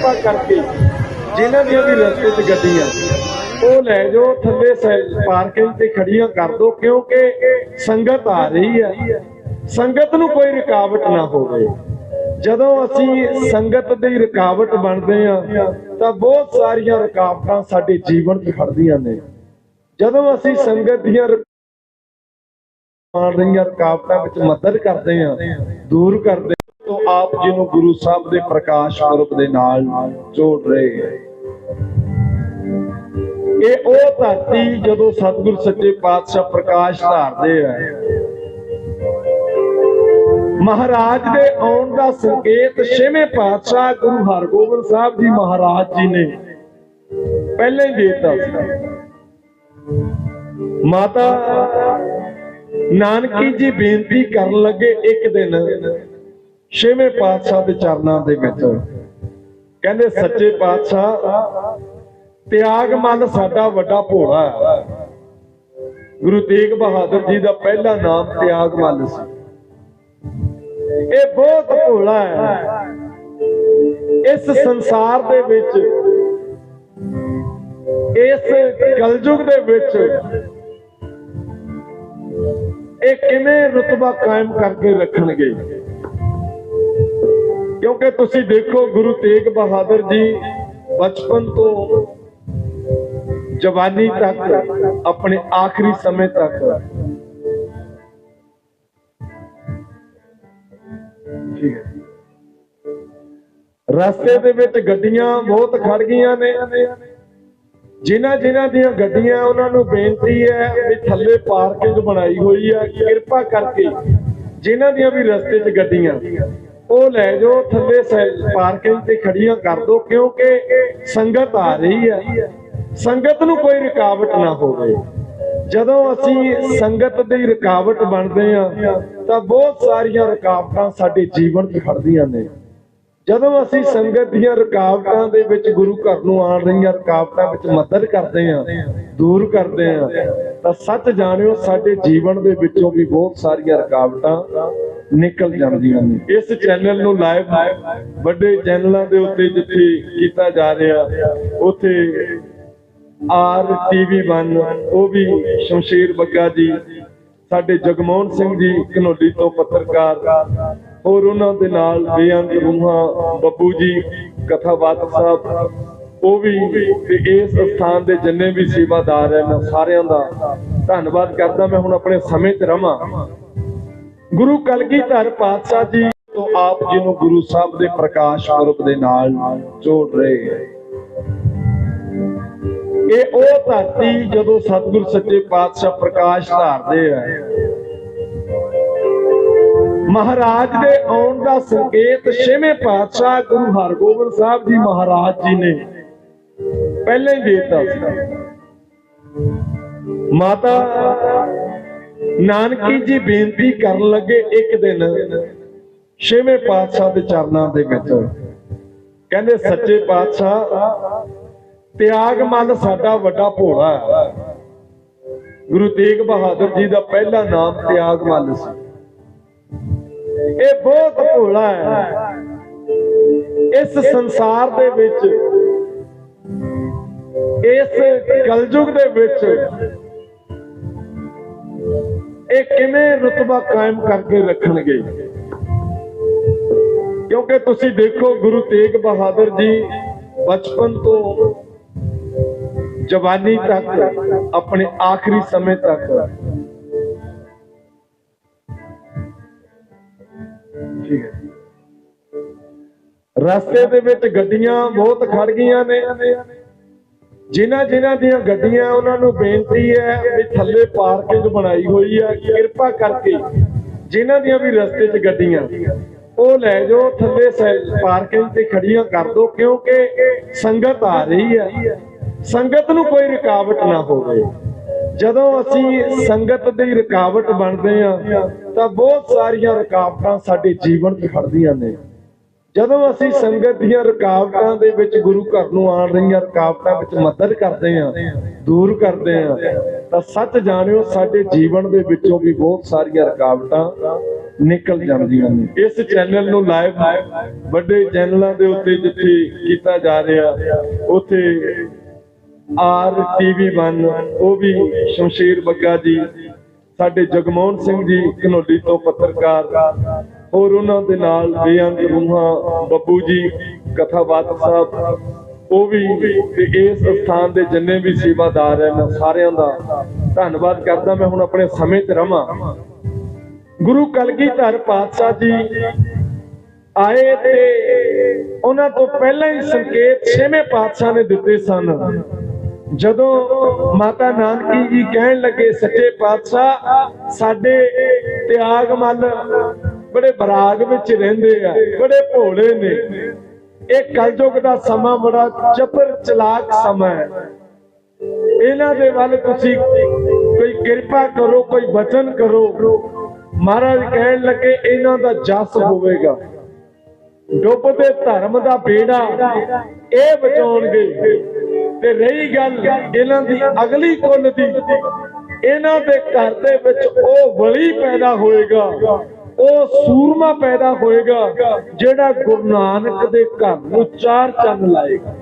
ਕਿਰਪਾ ਕਰਕੇ ਜਿਨ੍ਹਾਂ ਦੀਆਂ ਵੀ ਰਸਤੇ 'ਚ ਗੱਡੀਆਂ ਉਹ ਲੈ ਜਾਓ, ਥੱਲੇ ਪਾਰਕਿੰਗ ਤੇ ਖੜੀਆਂ ਕਰ ਦਿਓ ਕਿਉਂਕਿ ਸੰਗਤ ਆ ਰਹੀ ਹੈ। ਸੰਗਤ ਨੂੰ ਕੋਈ ਰੁਕਾਵਟ ਨਾ ਹੋਵੇ। ਜਦੋਂ ਅਸੀਂ ਸੰਗਤ ਦੀ ਰੁਕਾਵਟ ਬਣਦੇ ਆ ਤਾਂ ਬਹੁਤ ਸਾਰੀਆਂ ਰੁਕਾਵਟਾਂ ਸਾਡੇ ਜੀਵਨ 'ਚ ਖੜਦੀਆਂ ਨੇ। ਜਦੋਂ ਅਸੀਂ ਸੰਗਤ ਦੀਆਂ ਰੁ- ਰਹੀਆਂ, ਰੁਕਾਵਟਾਂ ਵਿੱਚ ਮਦਦ ਕਰਦੇ ਆ ਦੂਰ ਕਰਦੇ ਆਪ ਜੀ ਨੂੰ ਗੁਰੂ ਸਾਹਿਬ ਦੇ ਪ੍ਰਕਾਸ਼ ਪੁਰਬ ਦੇ ਨਾਲ ਜੋੜ ਰਹੇ ਹੈ। ਇਹ ਉਹ ਧਰਤੀ ਜਦੋਂ ਸਤਿਗੁਰ ਸੱਚੇ ਪਾਤਸ਼ਾਹ ਪ੍ਰਕਾਸ਼ ਧਾਰਦੇ ਆ। ਮਹਾਰਾਜ ਦੇ ਆਉਣ ਦਾ ਸੰਕੇਤ ਛੇਵੇਂ ਪਾਤਸ਼ਾਹ ਗੁਰੂ ਹਰਗੋਬਿੰਦ ਸਾਹਿਬ ਜੀ ਮਹਾਰਾਜ ਜੀ ਨੇ ਪਹਿਲੇ ਹੀ ਦੇ ਦਿੱਤਾ ਸੀ। ਮਾਤਾ, ਨਾਨਕੀ ਜੀ ਬੇਨਤੀ ਕਰਨ ਲੱਗੇ ਇੱਕ ਦਿਨ ਛੇਵੇਂ ਪਾਤਸ਼ਾਹ ਦੇ ਚਰਨਾਂ ਦੇ ਵਿੱਚ। ਕਹਿੰਦੇ, ਸੱਚੇ ਪਾਤਸ਼ਾਹ, ਤਿਆਗ ਮਨ ਸਾਡਾ ਵੱਡਾ ਭੋਲਾ ਹੈ। ਗੁਰੂ ਤੇਗ ਬਹਾਦਰ ਜੀ ਦਾ ਪਹਿਲਾ ਨਾਮ ਤਿਆਗ ਮਨ ਸੀ। ਇਹ ਬਹੁਤ ਭੋਲਾ ਹੈ। ਇਸ ਸੰਸਾਰ ਦੇ ਵਿੱਚ, ਇਸ ਕਲਯੁਗ ਦੇ ਵਿੱਚ, ਇਹ ਕਿਵੇਂ ਰਤਬਾ ਕਾਇਮ ਕਰਕੇ ਰੱਖਣਗੇ? ਕਿਉਂਕਿ ਤੁਸੀਂ ਦੇਖੋ ਗੁਰੂ ਤੇਗ ਬਹਾਦਰ ਜੀ ਬਚਪਨ ਤੋਂ ਜਵਾਨੀ ਤੱਕ, ਆਪਣੇ ਆਖਰੀ ਸਮੇਂ ਤੱਕ ਠੀਕ ਹੈ। ਰਸਤੇ ਦੇ ਵਿੱਚ ਗੱਡੀਆਂ ਬਹੁਤ ਖੜ ਗਈਆਂ ਨੇ। ਜਿਨ੍ਹਾਂ ਜਿਨ੍ਹਾਂ ਦੀਆਂ ਗੱਡੀਆਂ, ਉਹਨਾਂ ਨੂੰ ਬੇਨਤੀ ਹੈ ਵੀ ਥੱਲੇ ਪਾਰਕਿੰਗ ਬਣਾਈ ਹੋਈ ਹੈ। ਕਿਰਪਾ ਕਰਕੇ ਜਿਨ੍ਹਾਂ ਦੀਆਂ ਵੀ ਰਸਤੇ 'ਚ ਗੱਡੀਆਂ ਉਹ ਲੈ ਜਾਓ, ਥੱਲੇ ਪਾਰਕਿੰਗ ਤੇ ਖੜੀਆਂ ਕਰ ਦਿਓ ਕਿਉਂਕਿ ਸੰਗਤ ਆ ਰਹੀ ਹੈ। ਸੰਗਤ ਨੂੰ ਕੋਈ ਰੁਕਾਵਟ ਨਾ ਹੋਵੇ। ਜਦੋਂ ਅਸੀਂ ਸੰਗਤ ਦੀ ਰੁਕਾਵਟ ਬਣਦੇ ਆ ਤਾਂ ਬਹੁਤ ਸਾਰੀਆਂ ਰੁਕਾਵਟਾਂ ਸਾਡੇ ਜੀਵਨ 'ਚ ਖੜਦੀਆਂ ਨੇ। ਜਦੋਂ ਅਸੀਂ ਸੰਗਤ ਦੀਆਂ ਰੁਕਾਵਟਾਂ ਦੇ ਵਿੱਚ ਗੁਰੂ ਘਰ ਨੂੰ ਆਉਣ ਰਹੀਆਂ, ਰੁਕਾਵਟਾਂ ਵਿੱਚ ਮਦਦ ਕਰਦੇ ਆ ਦੂਰ ਕਰਦੇ ਆ ਤਾਂ ਸੱਚ ਜਾਣਿਓ, ਸਾਡੇ ਜੀਵਨ ਦੇ ਵਿੱਚੋਂ ਵੀ ਬਹੁਤ ਸਾਰੀਆਂ ਰੁਕਾਵਟਾਂ ਨਿਕਲ ਜਾਂਦੀਆਂ ਨੇ। ਇਸ ਚੈਨਲ ਨੂੰ ਲਾਈਵ ਵੱਡੇ ਚੈਨਲਾਂ ਦੇ ਉੱਤੇ ਜਿੱਥੇ ਕੀਤਾ ਜਾ ਰਿਹਾ, ਉੱਥੇ ਆਰ ਟੀਵੀ 1 ਉਹ ਵੀ ਸ਼ਮਸ਼ੀਰ ਬੱਗਾ ਜੀ, ਸਾਡੇ ਜਗਮੋਹਨ ਸਿੰਘ ਜੀ, ਘਨੌਲੀ ਤੋਂ ਪੱਤਰਕਾਰ, ਹੋਰ ਉਹਨਾਂ ਦੇ ਨਾਲ ਬੇਅੰਤ ਰੂਹਾਂ ਬੱਬੂ ਜੀ ਕਥਾਵਾਤ ਸਾਹਿਬ, ਉਹ ਵੀ ਤੇ ਇਸ ਸਥਾਨ ਦੇ ਜਿੰਨੇ ਵੀ ਸੇਵਾਦਾਰ ਹੈ, ਮੈਂ ਸਾਰਿਆਂ ਦਾ ਧੰਨਵਾਦ ਕਰਦਾ, ਮੈਂ ਹੁਣ ਆਪਣੇ ਸਮੇਂ 'ਚ ਰਵਾਂ। ਗੁਰੂ ਕਲਗੀਧਰ ਪਾਤਸ਼ਾਹ ਜੀ ਤੋਂ ਆਪ ਜੀ ਨੂੰ ਗੁਰੂ ਸਾਹਿਬ ਦੇ ਪ੍ਰਕਾਸ਼ ਪੁਰਬ ਦੇ ਨਾਲ ਜੋੜ ਰਹੇ ਹੈ। ਇਹ ਉਹ ਧਰਤੀ ਜਦੋਂ ਸਤਿਗੁਰ ਸੱਚੇ ਪਾਤਸ਼ਾਹ ਪ੍ਰਕਾਸ਼ ਧਾਰਦੇ ਆ। ਮਹਾਰਾਜ ਦੇ ਆਉਣ ਦਾ ਸੰਕੇਤ ਛੇਵੇਂ ਪਾਤਸ਼ਾਹ ਗੁਰੂ ਹਰਗੋਬਿੰਦ ਸਾਹਿਬ ਜੀ ਮਹਾਰਾਜ ਜੀ ਨੇ ਪਹਿਲੇ ਹੀ ਦੇ ਦਿੱਤਾ ਸੀ। ਮਾਤਾ ਨਾਨਕੀ ਜੀ ਬੇਨਤੀ ਕਰਨ ਲੱਗੇ ਇੱਕ ਦਿਨ ਛੇਵੇਂ ਪਾਤਸ਼ਾਹ ਦੇ ਚਰਨਾਂ ਦੇ ਵਿੱਚ। ਕਹਿੰਦੇ, ਸੱਚੇ ਪਾਤਸ਼ਾਹ, ਤਿਆਗ ਮਨ ਸਾਡਾ ਵੱਡਾ ਭੋਲਾ ਹੈ। ਗੁਰੂ ਤੇਗ ਬਹਾਦਰ ਜੀ ਦਾ ਪਹਿਲਾ ਨਾਮ ਤਿਆਗ ਮਨ ਸੀ। ਇਹ ਬਹੁਤ ਭੋਲਾ ਹੈ। ਇਸ ਸੰਸਾਰ ਦੇ ਵਿੱਚ, ਇਸ ਕਲਯੁਗ ਦੇ ਵਿੱਚ ਇਹ ਕਿਵੇਂ ਰਤਬਾ ਕਾਇਮ ਕਰਕੇ ਰੱਖਣਗੇ? ਕਿਉਂਕਿ ਤੁਸੀਂ ਦੇਖੋ ਗੁਰੂ ਤੇਗ ਬਹਾਦਰ ਜੀ ਬਚਪਨ ਤੋਂ ਜਵਾਨੀ ਤੱਕ, ਆਪਣੇ ਆਖਰੀ ਸਮੇਂ ਤੱਕ। ਠੀਕ ਹੈ। ਰਸਤੇ ਦੇ ਵਿੱਚ ਗੱਡੀਆਂ ਬਹੁਤ ਖੜ ਗਈਆਂ ਨੇ। ਜਿਨ੍ਹਾਂ ਜਿਨ੍ਹਾਂ ਦੀਆਂ ਗੱਡੀਆਂ ਉਹਨਾਂ ਨੂੰ ਬੇਨਤੀ ਹੈ ਵੀ ਥੱਲੇ ਪਾਰਕਿੰਗ ਬਣਾਈ ਹੋਈ ਹੈ ਕਿਰਪਾ ਕਰਕੇ ਜਿਨ੍ਹਾਂ ਦੀਆਂ ਵੀ ਰਸਤੇ 'ਚ ਗੱਡੀਆਂ, ਉਹ ਲੈ ਜਾਓ, ਥੱਲੇ ਪਾਰਕਿੰਗ ਤੇ ਖੜੀਆਂ ਕਰ ਦਿਓ ਕਿਉਂਕਿ ਸੰਗਤ ਆ ਰਹੀ ਹੈ ਸੰਗਤ ਨੂੰ ਕੋਈ ਰੁਕਾਵਟ ਨਾ ਹੋਵੇ। ਜਦੋਂ ਅਸੀਂ ਸੰਗਤ ਦੀ ਰੁਕਾਵਟ ਬਣਦੇ ਆ, ਤਾਂ ਬਹੁਤ ਸਾਰੀਆਂ ਰੁਕਾਵਟਾਂ ਸਾਡੇ ਜੀਵਨ 'ਚ ਖੜਦੀਆਂ ਨੇ। ਜਦੋਂ ਅਸੀਂ ਸੰਗਤ ਦੀਆਂ ਰੁਕਾਵਟਾਂ ਦੇ ਵਿੱਚ ਗੁਰੂ ਘਰ ਨੂੰ ਆਉਣ ਰਹੀਆਂ, ਰੁਕਾਵਟਾਂ ਵਿੱਚ ਮਦਦ ਕਰਦੇ ਆ ਦੂਰ ਕਰਦੇ ਆ ਤਾਂ ਸੱਚ ਜਾਣਿਓ, ਸਾਡੇ ਜੀਵਨ ਦੇ ਵਿੱਚੋਂ ਵੀ ਬਹੁਤ ਸਾਰੀਆਂ ਰੁਕਾਵਟਾਂ ਨਿਕਲ ਜਾਂਦੀਆਂ ਨੇ। ਇਸ ਚੈਨਲ ਨੂੰ ਲਾਈਵ ਵੱਡੇ ਚੈਨਲਾਂ ਦੇ ਉੱਤੇ ਜਿੱਥੇ ਕੀਤਾ ਜਾ ਰਿਹਾ, ਉੱਥੇ ਆਰ ਟੀਵੀ 1 ਉਹ ਵੀ ਸ਼ਮਸ਼ੀਰ ਬੱਗਾ ਜੀ, ਸਾਡੇ ਜਗਮੋਹਨ ਸਿੰਘ ਜੀ, ਘਨੌਲੀ ਤੋਂ ਪੱਤਰਕਾਰ ਔਰ ਉਹਨਾਂ ਦੇ ਨਾਲ ਬੇਅੰਤ ਰੂਹਾਂ ਬੱਬੂ ਜੀ ਕਥਾਵਾਚਕ ਸਾਹਿਬ, ਉਹ ਵੀ ਤੇ ਇਸ ਸਥਾਨ ਦੇ ਜਿੰਨੇ ਵੀ ਸੇਵਾਦਾਰ ਹੈ ਸਾਰਿਆਂ ਦਾ ਧੰਨਵਾਦ ਕਰਦਾ। ਮੈਂ ਹੁਣ ਆਪਣੇ ਸਮੇਂ ਤੇ ਰਵਾਂ। ਗੁਰੂ ਕਲਗੀਧਰ ਪਾਤਸ਼ਾਹ ਜੀ ਆਏ ਤੇ ਉਹਨਾਂ ਤੋਂ ਪਹਿਲਾਂ ਹੀ ਸੰਕੇਤ ਛੇਵੇਂ ਪਾਤਸ਼ਾਹ ਨੇ ਦਿੱਤੇ ਸਨ। ਜਦੋਂ ਮਾਤਾ ਨਾਨਕੀ ਜੀ ਕਹਿਣ ਲੱਗੇ, ਸੱਚੇ ਪਾਤਸ਼ਾਹ, ਸਾਡੇ ਤਿਆਗ ਮਨ ਬੜੇ ਬਰਾਗ ਵਿੱਚ ਰਹਿੰਦੇ ਆ, ਬੜੇ ਭੋਲੇ ਨੇ। ਇਹ ਕਲਯੁਗ ਦਾ ਸਮਾਂ ਬੜਾ ਚਤਰ ਚਲਾਕ ਸਮਾਂ ਹੈ। ਇਹਨਾਂ ਦੇ ਵੱਲ ਤੁਸੀਂ ਕੋਈ ਕਿਰਪਾ ਕਰੋ, ਕੋਈ ਬਚਨ ਕਰੋ। ਮਹਾਰਾਜ ਕਹਿਣ ਲੱਗੇ, ਇਹਨਾਂ ਦਾ ਜਸ ਹੋਵੇਗਾ। ਡੁੱਬਦੇ ਧਰਮ ਦਾ ਬੇੜਾ ਇਹ ਬਚਾਉਣਗੇ ਤੇ ਰਹੀ ਗੱਲ ਇਹਨਾਂ ਦੀ ਅਗਲੀ ਕੁੱਲ ਦੀ। ਇਹਨਾਂ ਦੇ ਘਰ ਦੇ ਵਿੱਚ ਉਹ ਵਲੀ ਪੈਦਾ ਹੋਏਗਾ। ਉਹ ਸੂਰਮਾ ਪੈਦਾ ਹੋਏਗਾ, ਜਿਹੜਾ ਗੁਰੂ ਨਾਨਕ ਦੇ ਘਰ ਨੂੰ ਚਾਰ ਚੰਨ ਲਾਏਗਾ।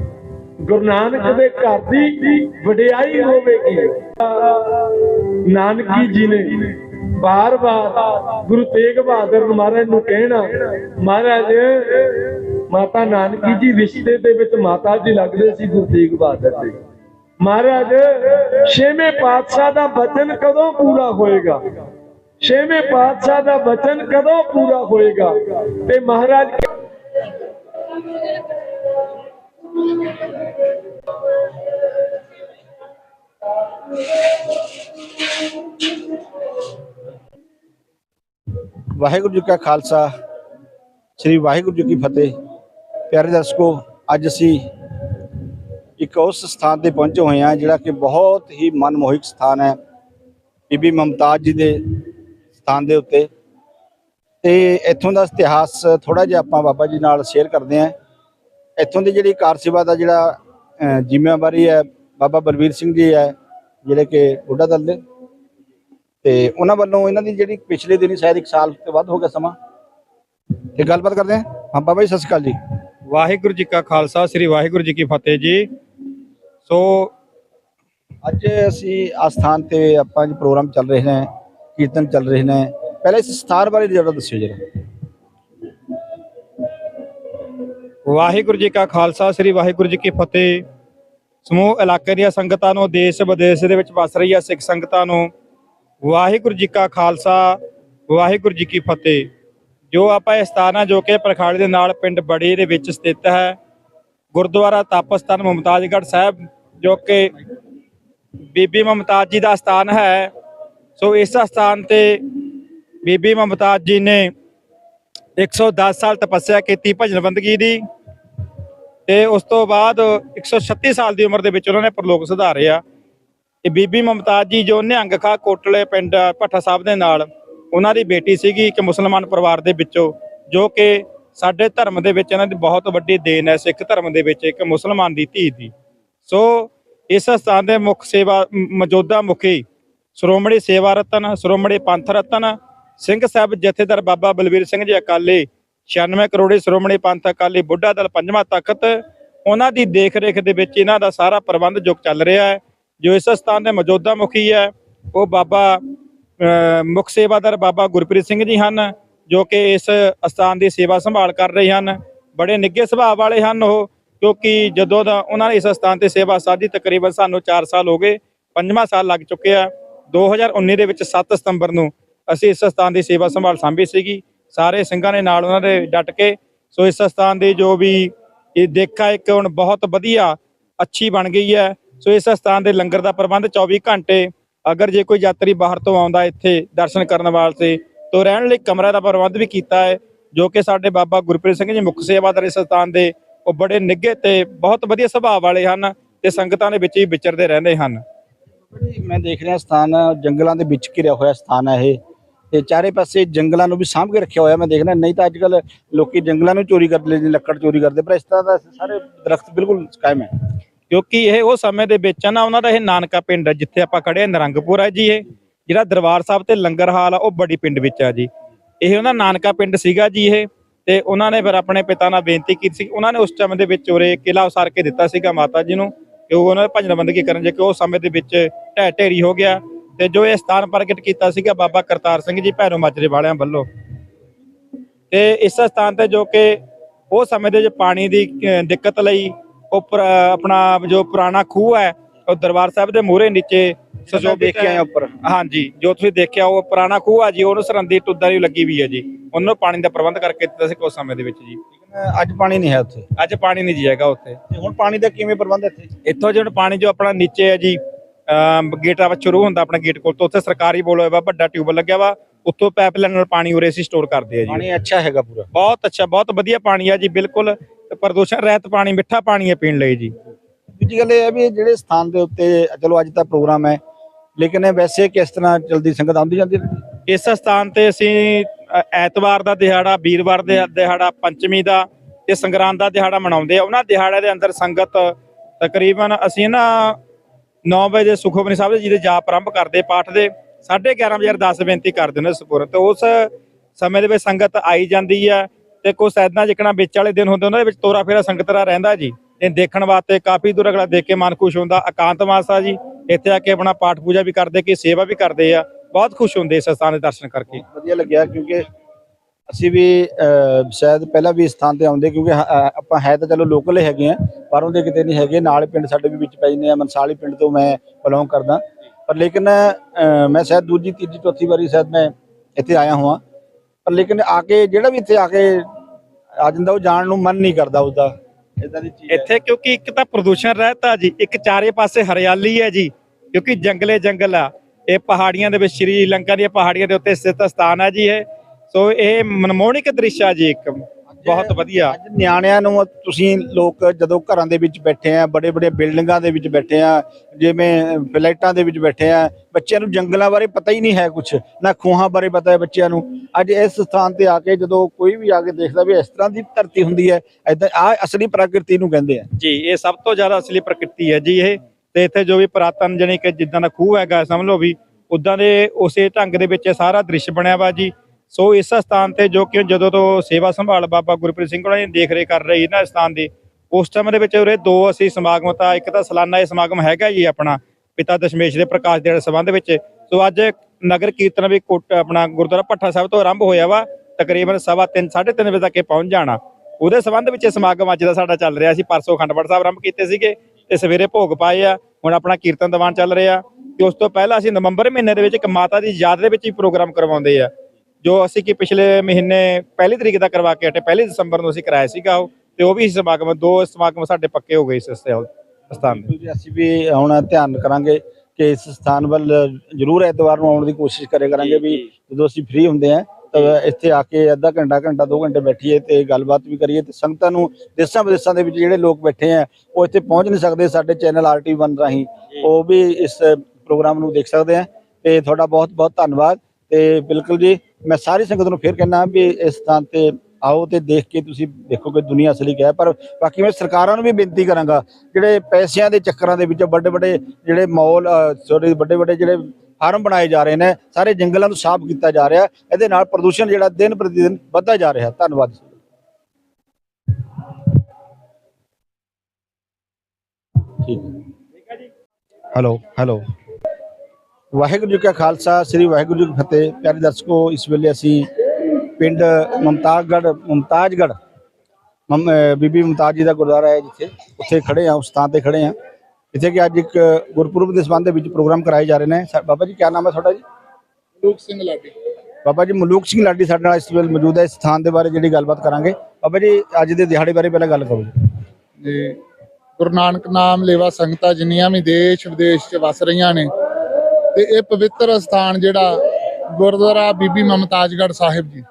ਗੁਰੂ ਨਾਨਕ ਦੇ ਘਰ ਦੀ ਵਡਿਆਈ ਹੋਵੇਗੀ। ਨਾਨਕੀ ਜੀ ਨੇ ਬਾਰ-ਬਾਰ ਗੁਰੂ ਤੇਗ ਬਹਾਦਰ ਮਹਾਰਾਜ ਨੂੰ ਕਹਿਣਾ, ਮਹਾਰਾਜ, ਮਾਤਾ ਨਾਨਕੀ ਜੀ ਰਿਸ਼ਤੇ ਦੇ ਵਿੱਚ ਮਾਤਾ ਜੀ ਲੱਗਦੇ ਸੀ ਗੁਰੂ ਤੇਗ ਬਹਾਦਰ ਦੇ। ਮਹਾਰਾਜ, ਛੇਵੇਂ ਪਾਤਸ਼ਾਹ ਦਾ ਬਚਨ ਕਦੋਂ ਪੂਰਾ ਹੋਏਗਾ? ਛੇਵੇਂ ਪਾਤਸ਼ਾਹ ਦਾ ਬਚਨ ਕਦੋਂ ਪੂਰਾ ਹੋਏਗਾ ਤੇ ਮਹਾਰਾਜ ਵਾਹਿਗੁਰੂ ਜੀ ਕਾ ਖਾਲਸਾ ਸ੍ਰੀ ਵਾਹਿਗੁਰੂ ਜੀ ਕੀ ਫਤਿਹ ਪਿਆਰੇ ਦਰਸ਼ਕੋ ਅੱਜ ਅਸੀਂ ਇੱਕ ਉਸ ਸਥਾਨ ਤੇ ਪਹੁੰਚੇ ਹੋਏ ਹਾਂ ਜਿਹੜਾ ਕਿ ਬਹੁਤ ਹੀ ਮਨਮੋਹਕ ਸਥਾਨ ਹੈ ਬੀਬੀ ਮਮਤਾਜ ਜੀ ਦੇ ਸਥਾਨ ਦੇ ਉੱਤੇ। ਤੇ ਇੱਥੋਂ ਦਾ ਇਤਿਹਾਸ ਥੋੜਾ ਜਿਹਾ ਆਪਾਂ ਬਾਬਾ ਜੀ ਨਾਲ ਸ਼ੇਅਰ ਕਰਦੇ ਹਾਂ। ਇੱਥੋਂ ਦੀ ਜਿਹੜੀ ਕਾਰ ਸੇਵਾ ਦਾ ਜਿਹੜਾ ਜ਼ਿੰਮੇਵਾਰੀ ਹੈ ਬਾਬਾ ਬਲਵੀਰ ਸਿੰਘ ਜੀ ਹੈ ਜਿਹੜੇ ਕਿ ਬੁੱਢਾ ਦਲ ਦੇ। ਤੇ ਉਹਨਾਂ ਵੱਲੋਂ ਇਹਨਾਂ ਦੀ ਜਿਹੜੀ ਪਿਛਲੇ ਦਿਨੀ ਸ਼ਾਇਦ ਇੱਕ ਸਾਲ ਤੋਂ ਵੱਧ ਹੋ ਗਿਆ ਸਮਾਂ। ਤੇ ਗੱਲਬਾਤ ਕਰਦੇ ਹਾਂ। ਹਾਂ ਬਾਬਾ ਜੀ ਸਤਿ ਸ਼੍ਰੀ ਅਕਾਲ ਜੀ। ਵਾਹਿਗੁਰੂ ਜੀ ਕਾ ਖਾਲਸਾ ਸ੍ਰੀ ਵਾਹਿਗੁਰੂ ਜੀ ਕੀ ਫਤਿਹ ਜੀ। ਸੋ ਅੱਜ ਅਸੀਂ ਆ ਸਥਾਨ ਤੇ ਆਪਾਂ ਜੀ ਪ੍ਰੋਗਰਾਮ ਚੱਲ ਰਹੇ ਨੇ ਕੀਰਤਨ ਚੱਲ ਰਹੇ ਨੇ। ਪਹਿਲਾਂ ਇਸ ਸਥਾਨ ਬਾਰੇ ਜਰਾ ਦੱਸਿਓ ਜਰਾ। ਵਾਹਿਗੁਰੂ ਜੀ ਕਾ ਖਾਲਸਾ, ਸ੍ਰੀ ਵਾਹਿਗੁਰੂ ਜੀ ਕੀ ਫਤਿਹ। ਸਮੂਹ ਇਲਾਕੇ ਦੀਆਂ ਸੰਗਤਾਂ ਨੂੰ, ਦੇਸ਼ ਵਿਦੇਸ਼ ਦੇ ਵਿੱਚ ਵਸ ਰਹੀਆਂ ਸਿੱਖ ਸੰਗਤਾਂ ਨੂੰ ਵਾਹਿਗੁਰੂ ਜੀ ਕਾ ਖਾਲਸਾ, ਵਾਹਿਗੁਰੂ ਜੀ ਕੀ ਫਤਿਹ। ਜੋ ਆਪਾਂ ਇਹ ਸਥਾਨ ਆ, ਜੋ ਕਿ ਪਰਖਾੜੇ ਦੇ ਨਾਲ ਪਿੰਡ ਬੜੀ ਦੇ ਵਿੱਚ ਸਥਿਤ ਹੈ। ਗੁਰਦੁਆਰਾ ਤਪਸਥਾਨ ਮੁਮਤਾਜ਼ਗੜ੍ਹ ਸਾਹਿਬ, ਜੋ ਕਿ ਬੀਬੀ ਮੁਮਤਾਜ ਜੀ ਦਾ ਸਥਾਨ ਹੈ। ਸੋ ਇਸ ਸਥਾਨ ਤੇ ਬੀਬੀ ਮਮਤਾਜ ਜੀ ਨੇ 110 ਸਾਲ ਤਪੱਸਿਆ ਕੀਤੀ ਭਜਨ ਬੰਦਗੀ ਦੀ ਤੇ ਉਸ ਤੋਂ ਬਾਅਦ 136 ਸਾਲ ਦੀ ਉਮਰ ਦੇ ਵਿੱਚ ਉਹਨਾਂ ਨੇ ਪ੍ਰਲੋਕ ਸੁਧਾਰਿਆ ਇਹ ਬੀਬੀ ਮਮਤਾਜ ਜੀ ਜੋ ਨਿਹੰਗ ਖਾ ਕੋਟਲੇ ਪਿੰਡ ਭੱਠਾ ਸਾਹਿਬ ਦੇ ਨਾਲ ਉਹਨਾਂ ਦੀ ਬੇਟੀ ਸੀਗੀ ਇੱਕ ਮੁਸਲਮਾਨ ਪਰਿਵਾਰ ਦੇ ਵਿੱਚੋਂ, ਜੋ ਕਿ ਸਾਡੇ ਧਰਮ ਦੇ ਵਿੱਚ ਇਹਨਾਂ ਦੀ ਬਹੁਤ ਵੱਡੀ ਦੇਣ ਹੈ, ਸਿੱਖ ਧਰਮ ਦੇ ਵਿੱਚ ਇੱਕ ਮੁਸਲਮਾਨ ਦੀ ਧੀ ਦੀ। ਸੋ ਇਸ ਸਥਾਨ ਦੇ ਮੁੱਖ ਸੇਵਾ ਮੌਜੂਦਾ ਮੁਖੀ ਸ਼੍ਰੋਮਣੀ ਸੇਵਾ ਰਤਨ ਸ਼੍ਰੋਮਣੀ ਪੰਥ ਰਤਨ ਸਿੰਘ ਸਾਹਿਬ ਜਥੇਦਾਰ ਬਾਬਾ ਬਲਵੀਰ ਸਿੰਘ ਜੀ ਅਕਾਲੀ 96 ਕਰੋੜੀ ਸ਼੍ਰੋਮਣੀ ਪੰਥ ਅਕਾਲੀ ਬੁੱਢਾ ਦਲ ਪੰਜਵਾਂ ਤਖਤ ਉਹਨਾਂ ਦੀ ਦੇਖ ਰੇਖ ਦੇ ਵਿੱਚ ਇਹਨਾਂ ਦਾ ਸਾਰਾ ਪ੍ਰਬੰਧ ਜੋ ਚੱਲ ਰਿਹਾ ਹੈ ਜੋ ਇਸ ਸਥਾਨ ਦੇ ਮੌਜੂਦਾ ਮੁਖੀ ਹੈ ਉਹ ਬਾਬਾ ਅਹ, ਮੁੱਖ ਸੇਵਾਦਾਰ ਬਾਬਾ ਗੁਰਪ੍ਰੀਤ ਸਿੰਘ ਜੀ ਹਨ ਜੋ ਕਿ ਇਸ ਸਥਾਨ ਦੀ ਸੇਵਾ ਸੰਭਾਲ ਕਰ ਰਹੇ ਹਨ ਬੜੇ ਨਿੱਘੇ ਸੁਭਾਅ ਵਾਲੇ ਹਨ ਉਹ ਕਿਉਂਕਿ ਜਦੋਂ ਦਾ ਉਹਨਾਂ ਨੇ ਇਸ ਸਥਾਨ ਤੇ ਸੇਵਾ ਸਾਧੀ ਤਕਰੀਬਨ ਸਾਨੂੰ 4 ਸਾਲ ਹੋ ਗਏ ਪੰਜਵਾਂ ਸਾਲ ਲੱਗ ਚੁੱਕਿਆ 2019 ਦੇ ਵਿੱਚ 7 ਸਤੰਬਰ ਨੂੰ ਅਸੀਂ ਇਸ ਸਥਾਨ ਦੀ ਸੇਵਾ ਸੰਭਾਲ ਸੰਭੀ ਸੀਗੀ। ਸਾਰੇ ਸਿੰਘਾਂ ਨੇ ਨਾਲ ਉਹਨਾਂ ਦੇ ਡਟ ਕੇ, ਸੋ ਇਸ ਸਥਾਨ ਦੀ ਜੋ ਵੀ ਇਹ ਦੇਖਾ ਇੱਕ ਹੁਣ ਬਹੁਤ ਵਧੀਆ ਅੱਛੀ ਬਣ ਗਈ ਹੈ। ਸੋ ਇਸ ਸਥਾਨ ਦੇ ਲੰਗਰ ਦਾ ਪ੍ਰਬੰਧ 24 ਘੰਟੇ, ਅਗਰ ਜੇ ਕੋਈ ਯਾਤਰੀ ਬਾਹਰ ਤੋਂ ਆਉਂਦਾ ਇੱਥੇ ਦਰਸ਼ਨ ਕਰਨ ਵਾਸਤੇ, ਤਾਂ ਰਹਿਣ ਲਈ ਕਮਰਾ ਦਾ ਪ੍ਰਬੰਧ ਵੀ ਕੀਤਾ ਹੈ, ਜੋ ਕਿ ਸਾਡੇ ਬਾਬਾ ਗੁਰਪ੍ਰੀਤ ਸਿੰਘ ਜੀ ਮੁੱਖ ਸੇਵਾਦਾਰ ਇਸ ਸਥਾਨ ਦੇ, ਉਹ ਬੜੇ ਨਿੱਘੇ ਤੇ ਬਹੁਤ ਵਧੀਆ ਸੁਭਾਅ ਵਾਲੇ ਹਨ ਤੇ ਸੰਗਤਾਂ ਦੇ ਵਿੱਚ ਹੀ ਵਿਚਰਦੇ ਰਹਿੰਦੇ ਹਨ। ਮੈਂ ਦੇਖ ਰਿਹਾ ਸਥਾਨ ਜੰਗਲਾਂ ਦੇ ਵਿੱਚ ਘਿਰਿਆ ਹੋਇਆ ਸਥਾਨ ਹੈ ਇਹ। ਤੇ ਚਾਰੇ ਪਾਸੇ ਜੰਗਲਾਂ ਨੂੰ ਵੀ ਸਾਂਭ ਕੇ ਰੱਖਿਆ ਹੋਇਆ ਮੈਂ ਦੇਖ ਰਿਹਾ। ਨਹੀਂ ਤਾਂ ਅੱਜ ਕੱਲ ਲੋਕੀ ਜੰਗਲਾਂ ਨੂੰ ਚੋਰੀ ਕਰ ਲੈਂਦੇ ਲੱਕੜ ਚੋਰੀ ਕਰਦੇ। ਪਰ ਇਸ ਤਰ੍ਹਾਂ ਦਾ ਸਾਰੇ ਦਰਖਤ ਬਿਲਕੁਲ ਕਾਇਮ ਹੈ। ਕਿਉਂਕਿ ਇਹ ਉਹ ਸਮੇਂ ਦੇ ਵਿੱਚ ਨਾ, ਉਹਨਾਂ ਦਾ ਇਹ ਨਾਨਕਾ ਪਿੰਡ ਹੈ, ਜਿੱਥੇ ਆਪਾਂ ਖੜੇ ਹਾਂ, ਨਰੰਗਪੁਰ ਹੈ ਜੀ ਇਹ। ਜਿਹੜਾ ਦਰਬਾਰ ਸਾਹਿਬ ਤੇ ਲੰਗਰ ਹਾਲ ਆ, ਉਹ ਬੜੀ ਪਿੰਡ ਵਿੱਚ ਆ ਜੀ। ਇਹ ਉਹਨਾਂ ਨਾਨਕਾ ਪਿੰਡ ਸੀਗਾ ਜੀ ਇਹ। ਤੇ ਉਹਨਾਂ ਨੇ ਫਿਰ ਆਪਣੇ ਪਿਤਾ ਨਾਲ ਬੇਨਤੀ ਕੀਤੀ ਸੀ। ਉਹਨਾਂ ਨੇ ਉਸ ਟਾਈਮ ਦੇ ਵਿੱਚ ਉਰੇ ਕਿਲਾ ਉਸਾਰ ਕੇ ਦਿੱਤਾ ਸੀਗਾ ਮਾਤਾ ਜੀ ਨੂੰ। ਕਿ ਉਹਨਾਂ ਨੇ ਭਜਨ ਬੰਦਗੀ ਕਰਨ ਜੇ ਕਿ ਉਹ ਸਮੇਂ ਦੇ ਵਿੱਚ ਢਹਿ ਢੇਰੀ ਹੋ ਗਿਆ ਤੇ ਜੋ ਇਹ ਸਥਾਨ ਪ੍ਰਗਟ ਕੀਤਾ ਸੀਗਾ ਬਾਬਾ ਕਰਤਾਰ ਸਿੰਘ ਜੀ ਭੈਰੋ ਮਾਜਰੇ ਵਾਲਿਆਂ ਵੱਲੋਂ। ਤੇ ਇਸ ਸਥਾਨ ਤੇ ਜੋ ਕਿ ਉਹ ਸਮੇਂ ਦੇ ਵਿੱਚ ਪਾਣੀ ਦੀ ਦਿੱਕਤ ਲਈ ਉਹ ਆਪਣਾ ਜੋ ਪੁਰਾਣਾ ਖੂਹ ਹੈ ਉਹ ਦਰਬਾਰ ਸਾਹਿਬ ਦੇ ਮੂਹਰੇ ਨੀਚੇ ਸਜੋ ਦੇਖ ਕੇ ਆਏ ਉੱਪਰ। ਹਾਂਜੀ ਜੋ ਤੁਸੀਂ ਦੇਖਿਆ ਉਹ ਪੁਰਾਣਾ ਖੂਹ ਆ ਜੀ ਉਹਨੂੰ ਸਰੰਦੀ ਟੁੱਦਾਂ ਦੀ ਲੱਗੀ ਵੀ ਹੈ ਜੀ। ਉਹਨੂੰ ਪਾਣੀ ਦਾ ਪ੍ਰਬੰਧ ਕਰਕੇ ਦਿੱਤਾ ਸੀ ਉਸ ਸਮੇਂ ਦੇ ਵਿੱਚ ਜੀ। ਅੱਜ ਪਾਣੀ ਨਹੀਂ ਹੈ ਉੱਥੇ? ਅੱਜ ਪਾਣੀ ਨਹੀਂ ਜੀ ਹੈਗਾ ਉੱਥੇ। ਤੇ ਹੁਣ ਪਾਣੀ ਦਾ ਕਿਵੇਂ ਪ੍ਰਬੰਧ ਇੱਥੇ? ਇੱਥੋਂ ਜਿਹੜਾ ਪਾਣੀ ਜੋ ਆਪਣਾ ਨੀਚੇ ਹੈ ਜੀ ਗੇਟ ਆ ਸ਼ੁਰੂ ਹੁੰਦਾ ਆਪਣਾ ਗੇਟ ਕੋਲ ਤੋਂ ਉੱਥੇ ਸਰਕਾਰੀ ਬੋਲ ਹੋਇਆ ਵਾ ਵੱਡਾ ਟਿਊਬਲ ਲੱਗਿਆ ਵਾ ਉੱਥੋਂ ਪਾਈਪਲਾਈਨ ਨਾਲ ਪਾਣੀ ਉਰੇ ਅਸੀਂ ਸਟੋਰ ਕਰਦੇ ਆ ਜੀ। ਪਾਣੀ ਅੱਛਾ ਹੈਗਾ ਪੂਰਾ। ਬਹੁਤ ਅੱਛਾ ਬਹੁਤ ਵਧੀਆ ਪਾਣੀ ਆ ਜੀ ਬਿਲਕੁਲ ਪ੍ਰਦੂਸ਼ਣ ਰਹਿਤ ਪਾਣੀ ਮਿੱਠਾ ਪਾਣੀ ਹੈ ਪੀਣ ਲਈ ਜੀ। ਦੂਜੀ ਗੱਲ ਇਹ ਹੈ ਵੀ ਜਿਹੜੇ ਸਥਾਨ ਦੇ ਉੱਤੇ ਚਲੋ ਅੱਜ ਤਾਂ ਪ੍ਰੋਗਰਾਮ ਹੈ, ਲੇਕਿਨ ਇਹ ਵੈਸੇ ਕਿਸ ਤਰ੍ਹਾਂ ਚਲਦੀ ਸੰਗਤ ਆਉਂਦੀ ਜਾਂਦੀ ਰਹਿੰਦੀ? ਇਸ ਸਥਾਨ ਤੇ ਅਸੀਂ ਐਤਵਾਰ ਦਾ ਦਿਹਾੜਾ, ਵੀਰਵਾਰ ਦੇ ਦਿਹਾੜਾ, ਪੰਚਮੀ ਦਾ ਤੇ ਸੰਗਰਾਂਦ ਦਾ ਦਿਹਾੜਾ ਮਨਾਉਂਦੇ ਆ। ਉਹਨਾਂ ਦਿਹਾੜਿਆਂ ਦੇ ਅੰਦਰ ਸੰਗਤ ਤਕਰੀਬਨ ਅਸੀਂ ਨਾ 9 ਵਜੇ ਸੁਖਮਨੀ ਸਾਹਿਬ ਜੀ ਦੇ ਜਾਪ ਆਰੰਭ ਕਰਦੇ, ਪਾਠ ਦੇ 11:30 ਵਜੇ ਅਰਦਾਸ ਬੇਨਤੀ ਕਰਦੇ ਨੇ ਸਪੁਰਤ ਤੇ ਉਸ ਸਮੇਂ ਦੇ ਵਿੱਚ ਸੰਗਤ ਆਈ ਜਾਂਦੀ ਆ ਤੇ ਕੁਝ ਐਦਾਂ ਜਿਕਣਾ ਵਿੱਚ ਵਾਲੇ ਦਿਨ ਹੁੰਦੇ, ਉਹਨਾਂ ਦੇ ਵਿੱਚ ਤੋਰਾ ਫੇਰਾ ਸੰਗਤ ਦਾ ਰਹਿੰਦਾ ਜੀ। ਇਹ ਦੇਖਣ ਵਾਸਤੇ ਕਾਫੀ ਦੂਰ ਅਗਲਾ ਦੇਖ ਕੇ ਮਨ ਖੁਸ਼ ਹੁੰਦਾ ਇਕਾਂਤ ਮਾਸਾ ਜੀ ਇੱਥੇ ਆ ਕੇ ਆਪਣਾ ਪਾਠ ਪੂਜਾ ਵੀ ਕਰਦੇ ਕਿ ਸੇਵਾ ਵੀ ਕਰਦੇ ਆ ਬਹੁਤ ਖੁਸ਼ ਹੁੰਦੇ ਇਸ ਸਥਾਨ ਦੇ ਦਰਸ਼ਨ ਕਰਕੇ। ਵਧੀਆ ਲੱਗਿਆ ਕਿਉਂਕਿ ਅਸੀਂ ਵੀ ਅਹ, ਸ਼ਾਇਦ ਪਹਿਲਾਂ ਵੀ ਇਸ ਸਥਾਨ ਤੇ ਆਉਂਦੇ ਕਿਉਂਕਿ ਆਪਾਂ ਹੈ ਤਾਂ ਚਲੋ ਲੋਕਲ ਹੀ ਹੈਗੇ ਆ ਬਾਹਰੋਂ ਦੇ ਕਿਤੇ ਨਹੀਂ ਹੈਗੇ ਨਾਲ ਪਿੰਡ ਸਾਡੇ ਵੀ ਵਿੱਚ ਪੈ ਜਾਂਦੇ ਆ ਮਨਸਾਲੀ ਪਿੰਡ ਤੋਂ ਮੈਂ ਬਿਲੋਂਗ ਕਰਦਾ। ਪਰ ਲੇਕਿਨ ਅਹ, ਮੈਂ ਸ਼ਾਇਦ ਦੂਜੀ ਤੀਜੀ ਚੌਥੀ ਵਾਰੀ ਸ਼ਾਇਦ ਮੈਂ ਇੱਥੇ ਆਇਆ ਹਾਂ ਪਰ ਲੇਕਿਨ ਆ ਕੇ ਜਿਹੜਾ ਵੀ ਇੱਥੇ ਆ ਕੇ ਆ ਜਾਂਦਾ ਉਹ ਜਾਣ ਨੂੰ ਮਨ ਨਹੀਂ ਕਰਦਾ ਉਸਦਾ। ਇਦਾਂ ਦੀ ਚੀਜ਼ ਇੱਥੇ ਕਿਉਂਕਿ ਇੱਕ ਤਾਂ ਪ੍ਰਦੂਸ਼ਣ ਰਹਿਤਾ ਜੀ, ਇੱਕ ਚਾਰੇ ਪਾਸੇ ਹਰਿਆਲੀ ਹੈ ਜੀ, ਕਿਉਂਕਿ ਜੰਗਲੇ ਜੰਗਲ ਆ। ਇਹ ਪਹਾੜੀਆਂ ਦੇ ਵਿੱਚ, ਸ਼੍ਰੀ ਲੰਕਾ ਦੀਆਂ ਪਹਾੜੀਆਂ ਦੇ ਉੱਤੇ ਸਥਿਤ ਸਥਾਨ ਹੈ ਜੀ ਇਹ। ਸੋ ਇਹ ਮਨਮੋਹਣਿਕ ਦ੍ਰਿਸ਼ ਆ ਜੀ ਇੱਕ। ਬਹੁਤ ਵਧੀਆ। ਅੱਜ ਨਿਆਣਿਆਂ ਨੂੰ ਤੁਸੀਂ ਲੋਕ ਜਦੋਂ ਘਰਾਂ ਦੇ ਵਿੱਚ ਬੈਠੇ ਆ ਬੜੇ ਬੜੇ ਬਿਲਡਿੰਗਾਂ ਦੇ ਵਿੱਚ ਬੈਠੇ ਆ ਜਿਵੇਂ ਫਲੈਟਾਂ ਦੇ ਵਿੱਚ ਬੈਠੇ ਆ ਬੱਚਿਆਂ ਨੂੰ ਜੰਗਲਾਂ ਬਾਰੇ ਪਤਾ ਹੀ ਨਹੀਂ ਹੈ ਕੁਝ ਨਾ ਖੂਹਾਂ ਬਾਰੇ ਪਤਾ ਹੈ ਬੱਚਿਆਂ ਨੂੰ। ਅੱਜ ਇਸ ਸਥਾਨ ਤੇ ਆ ਕੇ ਜਦੋਂ ਕੋਈ ਵੀ ਆ ਕੇ ਦੇਖਦਾ ਵੀ ਇਸ ਤਰ੍ਹਾਂ ਦੀ ਧਰਤੀ ਹੁੰਦੀ ਹੈ ਐਦਾਂ ਆ ਅਸਲੀ ਪ੍ਰਕਿਰਤੀ ਨੂੰ ਕਹਿੰਦੇ ਆ। ਜੀ ਇਹ ਸਭ ਤੋਂ ਜ਼ਿਆਦਾ ਅਸਲੀ ਪ੍ਰਕਿਰਤੀ ਹੈ ਜੀ ਇਹ। ਤੇ ਇੱਥੇ ਜੋ ਵੀ ਪੁਰਾਤਨ ਜਾਣੀ ਕਿ ਜਿੱਦਾਂ ਦਾ ਖੂਹ ਹੈਗਾ ਸਮਝ ਲਓ ਵੀ ਉਦਾਂ ਦੇ ਉਸੇ ਢੰਗ ਦੇ ਵਿੱਚ ਸਾਰਾ ਦ੍ਰਿਸ਼ ਬਣਿਆ ਵਾ ਜੀ। ਸੋ ਇਸ ਸਥਾਨ ਤੇ ਜੋ ਕਿ ਜਦੋਂ ਤੋਂ ਸੇਵਾ ਸੰਭਾਲ ਬਾਬਾ ਗੁਰਪ੍ਰੀਤ ਸਿੰਘ ਉਹਨਾਂ ਦੀ ਦੇਖ ਰੇਖ ਕਰ ਰਹੀ ਇਹਨਾਂ ਇਸ ਸਥਾਨ ਦੀ ਉਸ ਟਾਈਮ ਦੇ ਵਿੱਚ ਉਰੇ ਦੋ ਅਸੀਂ ਸਮਾਗਮ ਤਾਂ ਇੱਕ ਤਾਂ ਸਾਲਾਨਾ ਇਹ ਸਮਾਗਮ ਹੈਗਾ ਜੀ ਆਪਣਾ ਪਿਤਾ ਦਸ਼ਮੇਸ਼ ਦੇ ਪ੍ਰਕਾਸ਼ ਦੇ ਸੰਬੰਧ ਵਿੱਚ। ਸੋ ਅੱਜ ਨਗਰ ਕੀਰਤਨ ਵੀ ਕੋਟ ਆਪਣਾ ਗੁਰਦੁਆਰਾ ਭੱਠਾ ਸਾਹਿਬ ਤੋਂ ਆਰੰਭ ਹੋਇਆ ਵਾ ਤਕਰੀਬਨ ਸਵਾ ਤਿੰਨ, ਸਾਢੇ 3:30 ਵਜੇ ਤੱਕ ਇਹ ਪਹੁੰਚ ਜਾਣਾ। ਉਹਦੇ ਸੰਬੰਧ ਵਿੱਚ ਇਹ ਸਮਾਗਮ ਅੱਜ ਦਾ ਸਾਡਾ ਚੱਲ ਰਿਹਾ ਸੀ ਪਰਸੋਂ ਅਖੰਡ ਪਾਠ ਸਾਹਿਬ ਆਰੰਭ ਕੀਤੇ ਸੀਗੇ ਤੇ ਸਵੇਰੇ ਭੋਗ ਪਾਏ ਆ ਹੁਣ ਆਪਣਾ ਕੀਰਤਨ ਦੀਵਾਨ ਚੱਲ ਰਿਹਾ। ਤੇ ਉਸ ਤੋਂ ਪਹਿਲਾਂ ਅਸੀਂ ਨਵੰਬਰ ਮਹੀਨੇ ਦੇ ਵਿੱਚ ਇੱਕ ਮਾਤਾ ਦੀ ਯਾਦ ਦੇ ਵਿੱਚ ਹੀ ਪ੍ਰੋਗਰਾਮ ਕਰਵਾਉਂਦੇ ਆ। ਜੋ ਅਸੀਂ ਕਿ ਪਿਛਲੇ ਮਹੀਨੇ ਪਹਿਲੀ ਤਰੀਕ ਦਾ ਕਰਵਾ ਕੇ ਹਟੇ ਪਹਿਲੀ ਦਸੰਬਰ ਨੂੰ ਅਸੀਂ ਕਰਾਇਆ ਸੀਗਾ ਉਹ ਤੇ ਉਹ ਵੀ ਸਮਾਗਮ ਦੋ ਸਮਾਗਮ ਸਾਡੇ ਪੱਕੇ ਹੋ ਗਏ ਇਸ ਸਥ- ਸਥਾਨ ਜੀ, ਅਸੀਂ ਵੀ ਹੁਣ ਧਿਆਨ ਕਰਾਂਗੇ ਕਿ ਇਸ ਸਥਾਨ ਵੱਲ ਜ਼ਰੂਰ ਐਤਵਾਰ ਨੂੰ ਆਉਣ ਦੀ ਕੋਸ਼ਿਸ਼ ਕਰੇ ਕਰਾਂਗੇ ਵੀ ਜਦੋਂ ਅਸੀਂ ਫ੍ਰੀ ਹੁੰਦੇ ਆ ਤਾਂ ਇੱਥੇ ਆ ਕੇ ਅੱਧਾ ਘੰਟਾ ਘੰਟਾ 2 ਘੰਟੇ ਬੈਠੀਏ ਤੇ ਗੱਲਬਾਤ ਵੀ ਕਰੀਏ ਤੇ ਸੰਗਤਾਂ ਨੂੰ ਦੇਸ਼ਾਂ ਵਿਦੇਸ਼ਾਂ ਦੇ ਵਿੱਚ ਜਿਹੜੇ ਲੋਕ ਬੈਠੇ ਆ ਉਹ ਇੱਥੇ ਪਹੁੰਚ ਨਹੀਂ ਸਕਦੇ ਸਾਡੇ ਚੈਨਲ ਆਰਟੀ1 ਰਾਹੀਂ। ਉਹ ਵੀ ਇਸ ਪ੍ਰੋਗਰਾਮ ਨੂੰ ਦੇਖ ਸਕਦੇ ਆ ਤੇ ਤੁਹਾਡਾ ਬਹੁਤ ਬਹੁਤ ਧੰਨਵਾਦ। ਤੇ ਬਿਲਕੁਲ ਜੀ, ਮੈਂ ਸਾਰੀ ਸੰਗਤ ਨੂੰ ਫੇਰ ਕਹਿਣਾ ਵੀ ਇਸ ਸਥਾਨ ਤੇ ਆਓ ਤੇ ਦੇਖ ਕੇ ਤੁਸੀਂ ਦੇਖੋ ਕਿ ਦੁਨੀਆ ਅਸਲੀ ਕਿਆ ਪਰ ਬਾਕੀ ਮੈਂ ਸਰਕਾਰਾਂ ਨੂੰ ਵੀ ਬੇਨਤੀ ਕਰਾਂਗਾ, ਜਿਹੜੇ ਪੈਸਿਆਂ ਦੇ ਚੱਕਰਾਂ ਦੇ ਵਿੱਚ ਵੱਡੇ ਵੱਡੇ ਜਿਹੜੇ ਮਾਲ ਸੋਰੀ ਵੱਡੇ ਵੱਡੇ ਜਿਹੜੇ ਫਾਰਮ ਬਣਾਏ ਜਾ ਰਹੇ ਨੇ, ਸਾਰੇ ਜੰਗਲਾਂ ਨੂੰ ਸਾਫ਼ ਕੀਤਾ ਜਾ ਰਿਹਾ, ਇਹਦੇ ਨਾਲ ਪ੍ਰਦੂਸ਼ਣ ਜਿਹੜਾ ਦਿਨ ਪ੍ਰਤੀ ਦਿਨ ਵੱਧਦਾ ਜਾ ਰਿਹਾ। ਧੰਨਵਾਦ ਠੀਕ ਹੈ। Hello hello. ਵਾਹਿਗੁਰੂ ਜੀ ਕਾ ਖਾਲਸਾ ਸ੍ਰੀ ਵਾਹਿਗੁਰੂ ਜੀ ਕੀ ਫਤਿਹ। ਪਿਆਰੇ ਦਰਸ਼ਕੋ ਇਸ ਵੇਲੇ ਅਸੀਂ ਪਿੰਡ ਮਮਤਾਜਗੜ ਮਮਤਾਜਗੜ ਬੀਬੀ ਮੁਮਤਾਜ ਜੀ ਦਾ ਗੁਰਦੁਆਰਾ ਹੈ ਜਿੱਥੇ। ਉੱਥੇ ਖੜੇ ਆ ਉਸ ਥਾਂ ਤੇ ਖੜੇ ਆ ਇੱਥੇ ਕਿ ਅੱਜ ਇੱਕ ਗੁਰਪੁਰਬ ਦੇ ਸੰਬੰਧ ਦੇ ਵਿੱਚ ਪ੍ਰੋਗਰਾਮ ਕਰਾਏ ਜਾ ਰਹੇ ਨੇ। ਬਾਬਾ ਜੀ ਕੀ ਨਾਮ ਹੈ ਤੁਹਾਡਾ ਜੀ? ਲੂਕ ਸਿੰਘ ਲਾਡੀ। ਬਾਬਾ ਜੀ ਮਲੂਕ ਸਿੰਘ ਲਾਡੀ ਸਾਡੇ ਨਾਲ ਇਸ ਵੇਲੇ ਮੌਜੂਦ ਹੈ। ਇਸ ਸਥਾਨ ਦੇ ਬਾਰੇ ਜਿਹੜੀ ਗੱਲਬਾਤ ਕਰਾਂਗੇ। ਬਾਬਾ ਜੀ ਅੱਜ ਦੇ ਦਿਹਾੜੇ ਬਾਰੇ ਪਹਿਲਾਂ ਗੱਲ ਕਰੋ ਜੀ। ਗੁਰੂ ਨਾਨਕ ਨਾਮ ਲੇਵਾ ਸੰਗਤਾਂ ਜਿੰਨੀਆਂ ਵੀ ਦੇਸ਼ ਵਿਦੇਸ਼ 'ਚ ਵਸ ਰਹੀਆਂ ਨੇ ਤੇ ਇਹ ਪਵਿੱਤਰ ਸਥਾਨ ਜਿਹੜਾ ਗੁਰਦੁਆਰਾ ਬੀਬੀ ਮਮਤਾਜਗੜ੍ਹ ਸਾਹਿਬ ਜੀ।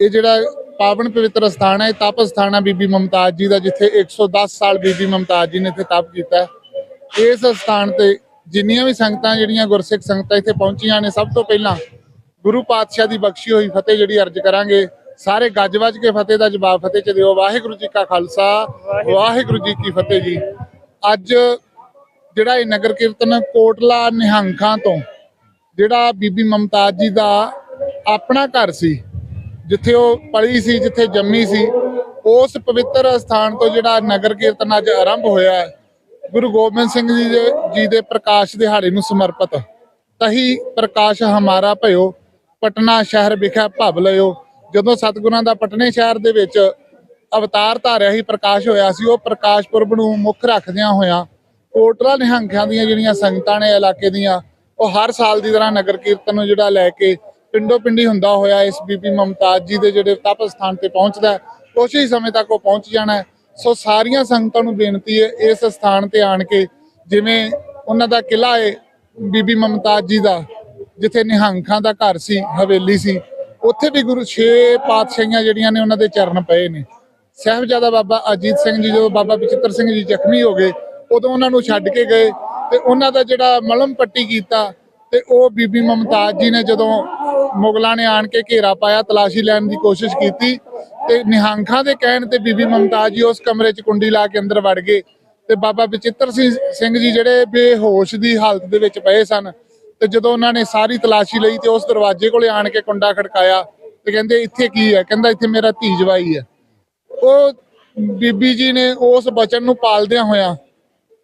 ਇਹ ਜਿਹੜਾ ਪਾਵਨ ਪਵਿੱਤਰ ਸਥਾਨ ਹੈ, ਇਹ ਤਪ ਸਥਾਨ ਹੈ ਬੀਬੀ ਮਮਤਾਜ ਜੀ ਦਾ, ਜਿੱਥੇ 110 ਸਾਲ ਬੀਬੀ ਮਮਤਾਜ ਜੀ ਨੇ ਇੱਥੇ ਤਪ ਕੀਤਾ ਇਸ ਸਥਾਨ ਤੇ ਜਿੰਨੀਆਂ ਵੀ ਸੰਗਤਾਂ, ਜਿਹੜੀਆਂ ਗੁਰਸਿੱਖ ਸੰਗਤਾਂ ਇੱਥੇ ਪਹੁੰਚੀਆਂ ਨੇ, ਸਭ ਤੋਂ ਪਹਿਲਾਂ ਗੁਰੂ ਪਾਤਸ਼ਾਹ ਦੀ ਬਖਸ਼ੀ ਹੋਈ ਫਤਿਹ ਜਿਹੜੀ ਅਰਜ ਕਰਾਂਗੇ। ਸਾਰੇ ਗੱਜ ਵੱਜ ਕੇ ਫਤਿਹ ਦਾ ਜਵਾਬ ਫਤਿਹ ਚ ਦਿਓ। ਵਾਹਿਗੁਰੂ ਜੀ ਕਾ ਖਾਲਸਾ, ਵਾਹਿਗੁਰੂ ਜੀ ਕੀ ਫਤਿਹ ਜੀ। ਅੱਜ ਜਿਹੜਾ ਇਹ ਨਗਰ ਕੀਰਤਨ ਕੋਟਲਾ ਨਿਹੰਗਾਂ ਤੋਂ, ਜਿਹੜਾ ਬੀਬੀ ਮਮਤਾਜ ਜੀ ਦਾ ਆਪਣਾ ਘਰ ਸੀ, ਜਿੱਥੇ ਉਹ ਪਲੀ ਸੀ, ਜਿੱਥੇ ਜੰਮੀ ਸੀ, ਉਸ ਪਵਿੱਤਰ ਸਥਾਨ ਤੋਂ ਜਿਹੜਾ ਨਗਰ ਕੀਰਤਨ ਅੱਜ ਆਰੰਭ ਹੋਇਆ ਹੈ, ਗੁਰੂ ਗੋਬਿੰਦ ਸਿੰਘ ਜੀ ਦੇ ਜੀ ਦੇ ਪ੍ਰਕਾਸ਼ ਦਿਹਾੜੇ ਨੂੰ ਸਮਰਪਿਤ। ਤਹੀ ਪ੍ਰਕਾਸ਼ ਹਮਾਰਾ ਭਇਓ, ਪਟਨਾ ਸ਼ਹਿਰ ਵਿਖੇ ਭਵ ਲਿਓ ਜਦੋਂ ਸਤਿਗੁਰਾਂ ਦਾ ਪਟਨੇ ਸ਼ਹਿਰ ਦੇ ਵਿੱਚ ਅਵਤਾਰ ਧਾਰਿਆ ਹੀ ਪ੍ਰਕਾਸ਼ ਹੋਇਆ ਸੀ, ਉਹ ਪ੍ਰਕਾਸ਼ ਪੁਰਬ ਨੂੰ ਮੁੱਖ ਰੱਖਦਿਆਂ ਹੋਇਆਂ ਕੋਟਲਾ ਨਿਹੰਗਾਂ ਦੀਆਂ ਜਿਹੜੀਆਂ ਸੰਗਤਾਂ ਨੇ ਇਲਾਕੇ ਦੀਆਂ ਉਹ ਹਰ ਸਾਲ ਦੀ ਤਰ੍ਹਾਂ ਨਗਰ ਕੀਰਤਨ ਨੂੰ ਜਿਹੜਾ ਲੈ ਕੇ ਪਿੰਡੋ ਪਿੰਡੀ ਹੁੰਦਾ ਹੋਇਆ ਇਸ ਬੀਬੀ ਮਮਤਾਜ ਜੀ ਦੇ ਜਿਹੜੇ ਤਪ ਸਥਾਨ ਤੇ ਪਹੁੰਚਦਾ ਹੈ, ਕੁਛ ਹੀ ਸਮੇਂ ਤੱਕ ਉਹ ਪਹੁੰਚ ਜਾਣਾ ਸੋ ਸਾਰੀਆਂ ਸੰਗਤਾਂ ਨੂੰ ਬੇਨਤੀ ਹੈ ਇਸ ਸਥਾਨ ਤੇ ਆਣ ਕੇ ਜਿਵੇਂ ਉਹਨਾਂ ਦਾ ਕਿਲਾ ਹੈ ਬੀਬੀ ਮਮਤਾਜ ਜੀ ਦਾ ਜਿੱਥੇ ਨਿਹੰਗਾਂ ਦਾ ਘਰ ਸੀ ਹਵੇਲੀ ਸੀ ਉੱਥੇ ਵੀ ਗੁਰੂ ਛੇ ਪਾਤਸ਼ਾਹੀਆਂ ਜਿਹੜੀਆਂ ਨੇ ਉਹਨਾਂ ਦੇ ਚਰਨ ਪਏ ਨੇ। ਸਾਹਿਬਜ਼ਾਦਾ ਬਾਬਾ ਅਜੀਤ ਸਿੰਘ ਜੀ ਜਦੋਂ ਬਾਬਾ ਬਚਿੱਤਰ ਸਿੰਘ ਜੀ ਜ਼ਖਮੀ ਹੋ ਗਏ ਉਦੋਂ ਉਹਨਾਂ ਨੂੰ ਛੱਡ ਕੇ ਗਏ ਤੇ ਉਹਨਾਂ ਦਾ ਜਿਹੜਾ ਮਲਮ ਪੱਟੀ ਕੀਤਾ ਤੇ ਉਹ ਬੀਬੀ ਮਮਤਾਜ ਜੀ ਨੇ ਜਦੋਂ ਮੁਗਲਾਂ ਨੇ ਆਣ ਕੇ ਘੇਰਾ ਪਾਇਆ, ਤਲਾਸ਼ੀ ਲੈਣ ਦੀ ਕੋਸ਼ਿਸ਼ ਕੀਤੀ ਤੇ ਨਿਹੰਗਾਂ ਦੇ ਕਹਿਣ ਤੇ ਬੀਬੀ ਮਮਤਾਜ ਜੀ ਉਸ ਕਮਰੇ 'ਚ ਕੁੰਡੀ ਲਾ ਕੇ ਅੰਦਰ ਵੜ ਗਏ ਤੇ ਬਾਬਾ ਬਚਿੱਤਰ ਸਿੰਘ ਸਿੰਘ ਜੀ ਜਿਹੜੇ ਬੇਹੋਸ਼ ਦੀ ਹਾਲਤ ਦੇ ਵਿੱਚ ਪਏ ਸਨ ਤੇ ਜਦੋਂ ਉਹਨਾਂ ਨੇ ਸਾਰੀ ਤਲਾਸ਼ੀ ਲਈ ਤੇ ਉਸ ਦਰਵਾਜ਼ੇ ਕੋਲੇ ਆਣ ਕੇ ਕੁੰਡਾ ਖੜਕਾਇਆ ਤੇ ਕਹਿੰਦੇ, ਇੱਥੇ ਕੀ ਹੈ? ਕਹਿੰਦਾ, ਇੱਥੇ ਮੇਰਾ ਧੀ ਜਵਾਈ ਹੈ। ਉਹ ਬੀਬੀ ਜੀ ਨੇ ਉਸ ਬਚਨ ਨੂੰ ਪਾਲਦਿਆਂ ਹੋਇਆਂ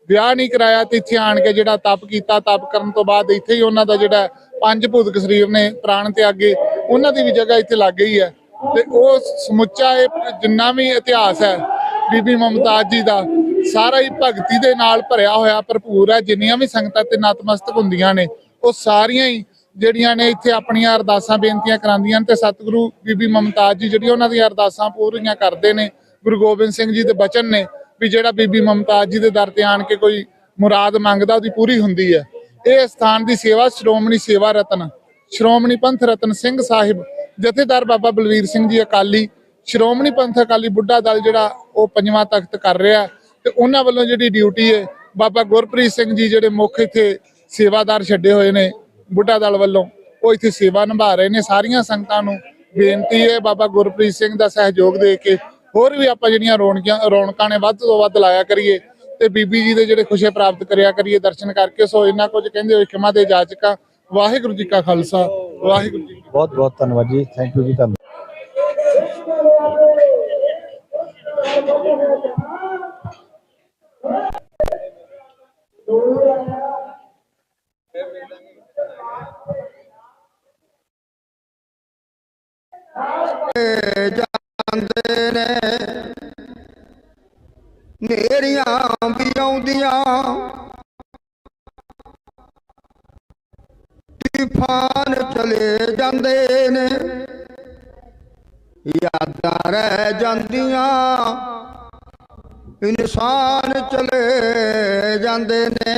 ਵਿਆਹ ਨਹੀਂ ਕਰਾਇਆ ਤੇ ਇੱਥੇ ਆਣ ਕੇ ਜਿਹੜਾ ਤਪ ਕੀਤਾ, ਤਪ ਕਰਨ ਤੋਂ ਬਾਅਦ ਇੱਥੇ ਹੀ ਉਹਨਾਂ ਦਾ ਜਿਹੜਾ ਪੰਜ ਭੂਤਕ ਸਰੀਰ ਨੇ ਪ੍ਰਾਣ ਤਿਆਗੇ, ਉਹਨਾਂ ਦੀ ਵੀ ਜਗ੍ਹਾ ਇੱਥੇ ਲੱਗ ਗਈ ਹੈ। ਤੇ ਉਹ ਸਮੁੱਚਾ ਇਹ ਜਿੰਨਾ ਵੀ ਇਤਿਹਾਸ ਹੈ, ਬੀਬੀ ਮਮਤਾਜ ਜੀ ਦਾ, ਸਾਰਾ ਹੀ ਭਗਤੀ ਦੇ ਨਾਲ ਭਰਿਆ ਹੋਇਆ ਭਰਪੂਰ ਹੈ, ਜਿੰਨੀਆਂ ਵੀ ਸੰਗਤਾਂ ਤੇ ਨਤਮਸਤਕ ਹੁੰਦੀਆਂ ਨੇ, ਉਹ ਸਾਰੀਆਂ ਹੀ ਜਿਹੜੀਆਂ ਨੇ ਇੱਥੇ ਆਪਣੀਆਂ ਅਰਦਾਸਾਂ ਬੇਨਤੀਆਂ ਕਰਾਉਂਦੀਆਂ ਨੇ ਤੇ ਸਤਿਗੁਰੂ ਬੀਬੀ ਮਮਤਾਜ ਜੀ ਜਿਹੜੀ ਉਹਨਾਂ ਦੀਆਂ ਅਰਦਾਸਾਂ ਪੂਰੀਆਂ ਕਰਦੇ ਨੇ, ਗੁਰੂ ਗੋਬਿੰਦ ਸਿੰਘ ਜੀ ਦੇ ਬਚਨ ਨੇ ਵੀ ਜਿਹੜਾ ਬੀਬੀ ਮਮਤਾਜ ਜੀ ਦੇ ਦਰ ਤੇ ਆਣ ਕੇ ਕੋਈ ਮੁਰਾਦ ਮੰਗਦਾ, ਉਹਦੀ ਪੂਰੀ ਹੁੰਦੀ ਹੈ। ਇਹ ਸਥਾਨ ਦੀ ਸੇਵਾ ਸ਼੍ਰੋਮਣੀ ਸੇਵਾ ਰਤਨ, ਸ਼੍ਰੋਮਣੀ ਪੰਥ ਰਤਨ ਸਿੰਘ ਸਾਹਿਬ, ਜਥੇਦਾਰ ਬਾਬਾ ਬਲਵੀਰ ਸਿੰਘ ਜੀ ਅਕਾਲੀ, ਸ਼੍ਰੋਮਣੀ ਪੰਥ ਅਕਾਲੀ ਬੁੱਢਾ ਦਲ ਜਿਹੜਾ ਉਹ ਪੰਜਵਾਂ ਤਖਤ ਕਰ ਰਿਹਾ ਤੇ ਉਹਨਾਂ ਵੱਲੋਂ ਜਿਹੜੀ ਡਿਊਟੀ ਹੈ, ਬਾਬਾ ਗੁਰਪ੍ਰੀਤ ਸਿੰਘ ਜੀ ਜਿਹੜੇ ਮੁੱਖ ਇੱਥੇ ਸੇਵਾਦਾਰ ਛੱਡੇ ਹੋਏ ਨੇ ਬੁੱਢਾ ਦਲ ਵੱਲੋਂ, ਉਹ ਇੱਥੇ ਸੇਵਾ ਨਿਭਾ ਰਹੇ ਨੇ। ਸਾਰੀਆਂ ਸੰਗਤਾਂ ਨੂੰ ਬੇਨਤੀ ਹੈ ਬਾਬਾ ਗੁਰਪ੍ਰੀਤ ਸਿੰਘ ਦਾ ਸਹਿਯੋਗ ਦੇ ਕੇ ਹੋਰ ਵੀ ਆਪਾਂ ਜਿਹੜੀਆਂ ਰੌਣਕਾਂ ਰੌਣਕਾਂ ਨੇ ਵੱਧ ਤੋਂ ਵੱਧ ਲਾਇਆ ਕਰੀਏ ਤੇ ਬੀਬੀ ਜੀ ਦੇ ਜਿਹੜੇ ਖੁਸ਼ੇ ਪ੍ਰਾਪਤ ਕਰਿਆ ਕਰੀਏ ਦਰਸ਼ਨ ਕਰਕੇ ਸੋ ਇਹਨਾਂ ਕੁਝ ਕਹਿੰਦੇ ਹੋਏ ਖਿਮਾ ਦੇ ਜਾਚਕਾ ਵਾਹਿਗੁਰੂ ਜੀ ਕਾ ਖਾਲਸਾ ਵਾਹਿਗੁਰੂ ਜੀ ਬਹੁਤ ਬਹੁਤ ਧੰਨਵਾਦ ਜੀ ਥੈਂਕ ਯੂ ਜੀ ਧੰਨਵਾਦ ਜਾਂਦੇ ਨੇ ਨੇਰੀਆਂ ਵੀ ਆਉਂਦੀਆਂ। ਤੂਫਾਨ ਚਲੇ ਜਾਂਦੇ ਨੇ, ਯਾਦਾਂ ਰਹਿ ਜਾਂਦੀਆਂ। ਇਨਸਾਨ ਚਲੇ ਜਾਂਦੇ ਨੇ।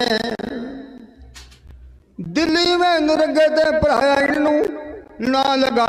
ਦਿੱਲੀ ਮੈਂ ਨਰਗੇ ਤੇ ਭਰਾਇਆ ਇਹਨੂੰ ਨਾ ਲਗਾ